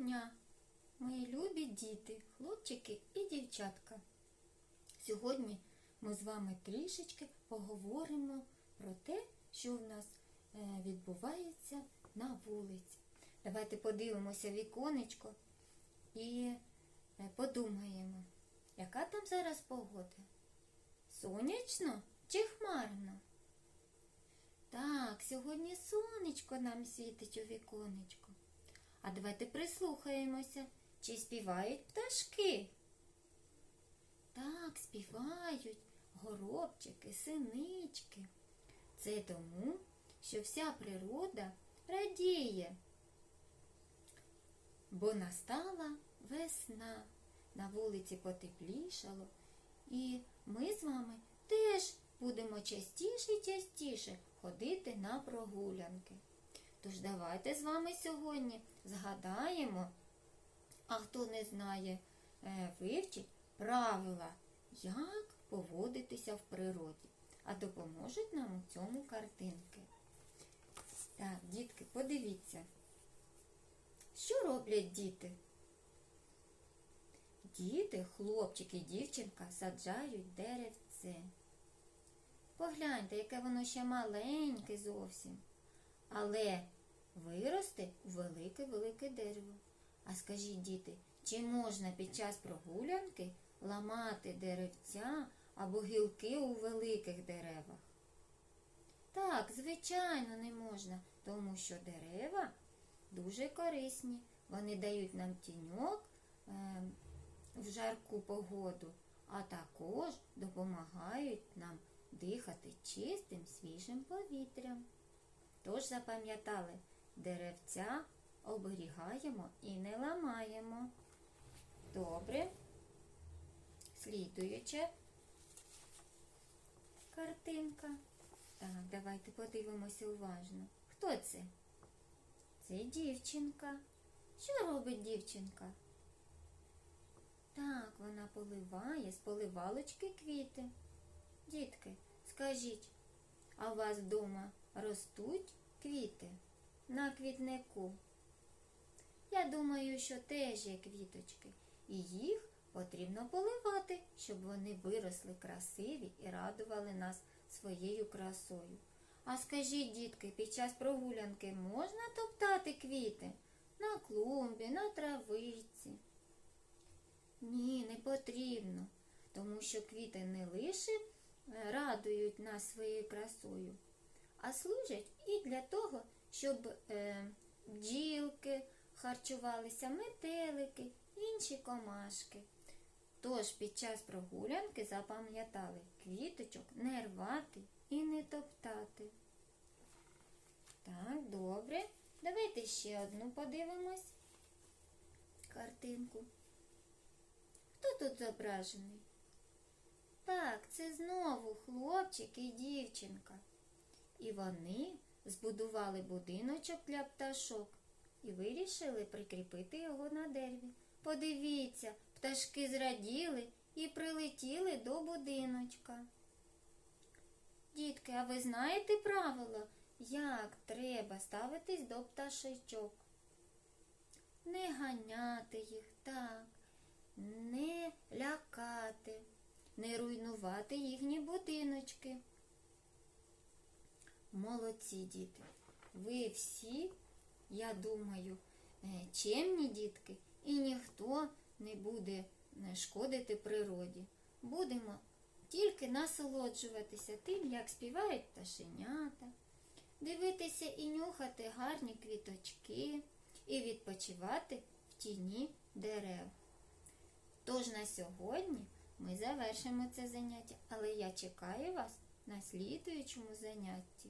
дня, мої любі діти, хлопчики і дівчатка. Сьогодні ми з вами трішечки поговоримо про те, що в нас е, відбувається на вулиці. Давайте подивимося віконечко і е, подумаємо, яка там зараз погода? Сонячно чи хмарно? Так, сьогодні сонечко нам світить у віконечко. А давайте прислухаємося, чи співають пташки. Так, співають горобчики, синички. Це тому, що вся природа радіє, бо настала весна, на вулиці потеплішало, і ми з вами теж будемо частіше і частіше ходити на прогулянки. Тож давайте з вами сьогодні згадаємо, а хто не знає, е, вивчить правила, як поводитися в природі. А допоможуть нам у цьому картинки. Так, дітки, подивіться, що роблять діти? Діти, хлопчик і дівчинка саджають деревце. Погляньте, яке воно ще маленьке зовсім. Але виросте у велике-велике дерево. А скажіть, діти, чи можна під час прогулянки ламати деревця або гілки у великих деревах? Так, звичайно, не можна, тому що дерева дуже корисні. Вони дають нам тіньок е, в жарку погоду, а також допомагають нам дихати чистим свіжим повітрям. Тож запам'ятали, деревця оберігаємо і не ламаємо. Добре. Слідуюча картинка. Так, давайте подивимося уважно. Хто це? Це дівчинка. Що робить дівчинка? Так, вона поливає з поливалочки квіти. Дітки, скажіть, а у вас вдома ростуть квіти на квітнику? Я думаю, що теж є квіточки, і їх потрібно поливати, щоб вони виросли красиві і радували нас своєю красою. А скажіть, дітки, під час прогулянки можна топтати квіти на клумбі, на травиці? Ні, не потрібно, тому що квіти не лише е, радують нас своєю красою, а служать і для того, щоб е, бджілки харчувалися, метелики, інші комашки. Тож під час прогулянки запам'ятали квіточок не рвати і не топтати. Так, добре. Давайте ще одну подивимось картинку. Хто тут зображений? Так, це знову хлопчик і дівчинка. І вони збудували будиночок для пташок і вирішили прикріпити його на дереві. Подивіться, пташки зраділи і прилетіли до будиночка. Дітки, а ви знаєте правила, як треба ставитись до пташечок? Не ганяти їх так, не лякати, не руйнувати їхні будиночки. Молодці діти, ви всі, я думаю, е, чемні дітки, і ніхто не буде е, шкодити природі. Будемо тільки насолоджуватися тим, як співають пташенята, дивитися і нюхати гарні квіточки і відпочивати в тіні дерев. Тож на сьогодні ми завершимо це заняття, але я чекаю вас на слідуючому занятті.